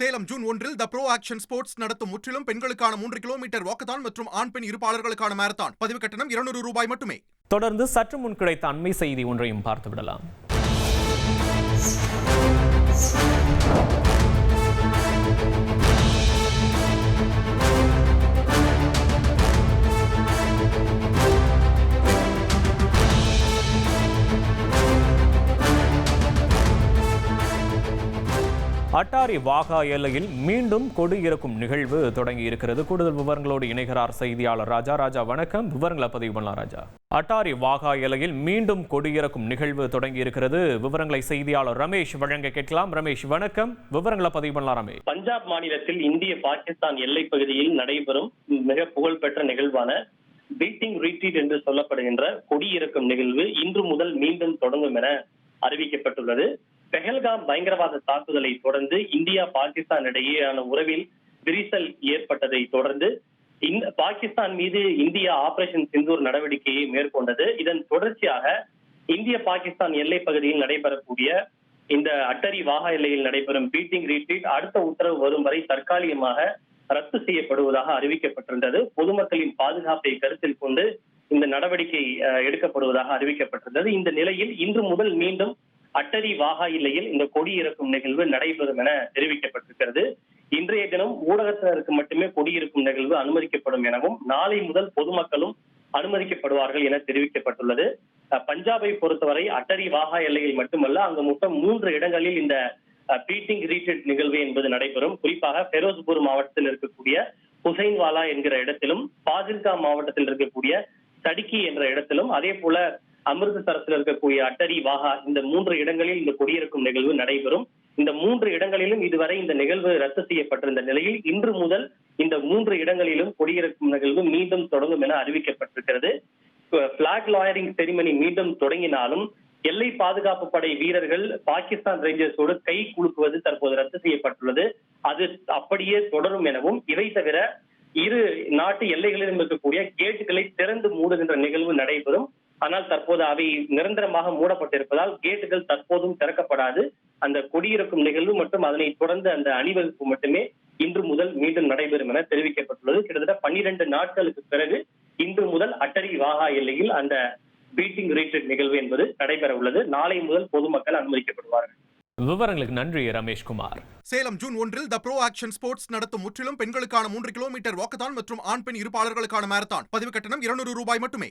Salem June ஒன்றில் த bro action sports நடத்தும் முற்றிலும் பெண்களுக்கான மூன்று கிலோமீட்டர் வாக்கத்தான் மற்றும் ஆண் பெண் இருப்பாளர்களுக்கான மேரத்தான் பதிவு கட்டணம் இருநூறு ரூபாய் மட்டுமே. தொடர்ந்து சற்று முன் கிடைத்த அண்மை செய்தி ஒன்றையும் பார்த்து விடலாம் அட்டாரி வாகா எல்லையில் மீண்டும் கொடி இறக்கும் நிகழ்வு தொடங்கி இருக்கிறது கூடுதல் விவரங்களோடு இணைகிறார் செய்தியாளர் ராஜா. ராஜா வணக்கம். விவரங்களை பதிவு பண்ணலாம் ராஜா. அட்டாரி வாகா எல்லையில் மீண்டும் கொடி இறக்கும் நிகழ்வு தொடங்கி இருக்கிறது விவரங்களை செய்தியாளர் ரமேஷ் வழங்க கேட்கலாம். ரமேஷ் வணக்கம். விவரங்களை பதிவு பண்ணலாம் ரமேஷ். பஞ்சாப் மாநிலத்தில் இந்திய பாகிஸ்தான் எல்லைப் பகுதியில் நடைபெறும் மிக புகழ்பெற்ற நிகழ்வான பீட்டிங் ரீட்ரீட் என்று சொல்லப்படுகின்ற கொடியிறக்கும் நிகழ்வு இன்று முதல் மீண்டும் தொடங்கும் என அறிவிக்கப்பட்டுள்ளது. பெஹல்காம் பயங்கரவாத தாக்குதலை தொடர்ந்து இந்தியா பாகிஸ்தான் இடையேயான உறவில் விரிசல் ஏற்பட்டதை தொடர்ந்து பாகிஸ்தான் மீது இந்தியா ஆபரேஷன் சிந்தூர் நடவடிக்கையை மேற்கொண்டது. இதன் தொடர்ச்சியாக இந்திய பாகிஸ்தான் எல்லை பகுதியில் நடைபெறக்கூடிய இந்த அட்டரி வாகா எல்லையில் நடைபெறும் பீட்டிங் ரீட்ரீட் அடுத்த உத்தரவு வரும் வரை தற்காலிகமாக ரத்து செய்யப்படுவதாக அறிவிக்கப்பட்டிருந்தது. பொதுமக்களின் பாதுகாப்பை கருத்தில் கொண்டு இந்த நடவடிக்கை எடுக்கப்படுவதாக அறிவிக்கப்பட்டிருந்தது. இந்த நிலையில் இன்று முதல் மீண்டும் அட்டரி வாகா எல்லையில் இந்த கொடி இறக்கும் நிகழ்வு நடைபெறும் என தெரிவிக்கப்பட்டிருக்கிறது. இன்றைய தினம் ஊடகத்தினருக்கு மட்டுமே கொடி இருக்கும் நிகழ்வு அனுமதிக்கப்படும் எனவும் நாளை முதல் பொதுமக்களும் அனுமதிக்கப்படுவார்கள் என தெரிவிக்கப்பட்டுள்ளது. பஞ்சாபை பொறுத்தவரை அட்டரி வாகா எல்லையில் மட்டுமல்ல அங்கு மொத்தம் மூன்று இடங்களில் இந்த பீட்டிங் ரீட்ரீட் நிகழ்வு என்பது நடைபெறும். குறிப்பாக பெரோஸ்பூர் மாவட்டத்தில் இருக்கக்கூடிய ஹுசைன்வாலா என்கிற இடத்திலும் பாஜில்கா மாவட்டத்தில் இருக்கக்கூடிய சடிக்கி என்ற இடத்திலும் அதே போல அமிர்தசரத்தில் இருக்கக்கூடிய அட்டரி வாகா இந்த மூன்று இடங்களில் இந்த கொடியிறக்கும் நிகழ்வு நடைபெறும். இந்த மூன்று இடங்களிலும் இதுவரை இந்த நிகழ்வு ரத்து செய்யப்பட்டிருந்த நிலையில் இன்று முதல் இந்த மூன்று இடங்களிலும் கொடியிறக்கும் நிகழ்வு மீண்டும் தொடங்கும் என அறிவிக்கப்பட்டிருக்கிறது. பிளாக் லாயரிங் செரிமனி மீண்டும் தொடங்கினாலும் எல்லை பாதுகாப்பு படை வீரர்கள் பாகிஸ்தான் ரேஞ்சர்ஸோடு கை குலுக்குவது தற்போது ரத்து செய்யப்பட்டுள்ளது. அது அப்படியே தொடரும் எனவும் இவை தவிர இரு நாட்டு எல்லைகளிலும் இருக்கக்கூடிய கேட்டுகளை திறந்து மூடுகின்ற நிகழ்வு நடைபெறும். ஆனால் தற்போது அவை நிரந்தரமாக மூடப்பட்டிருப்பதால் கேட்டுகள் தற்போதும் திறக்கப்படாது. அந்த கொடியிறக்கும் நிகழ்வு மற்றும் அதனை தொடர்ந்து அந்த அணிவகுப்பு மட்டுமே இன்று முதல் மீண்டும் நடைபெறும் என தெரிவிக்கப்பட்டுள்ளது. கிட்டத்தட்ட பன்னிரண்டு நாட்களுக்கு பிறகு இன்று முதல் அட்டரி வாகா எல்லையில் அந்த பீட்டிங் ரீட்ரீட் நிகழ்வு என்பது நடைபெற உள்ளது நாளை முதல் பொதுமக்கள் அனுமதிக்கப்படுவார்கள். விவரங்களுக்கு நன்றி ரமேஷ்குமார் சேலம் ஜூன் ஒன்றில் த ப்ரோ ஆக்ஷன் ஸ்போர்ட்ஸ் நடத்தும் முற்றிலும் பெண்களுக்கான மூன்று கிலோமீட்டர் வாக்கத்தான் மற்றும் ஆண் பெண் இருப்பாளர்களுக்கான மாரத்தான் பதிவு கட்டணம் இருநூறு ரூபாய் மட்டுமே.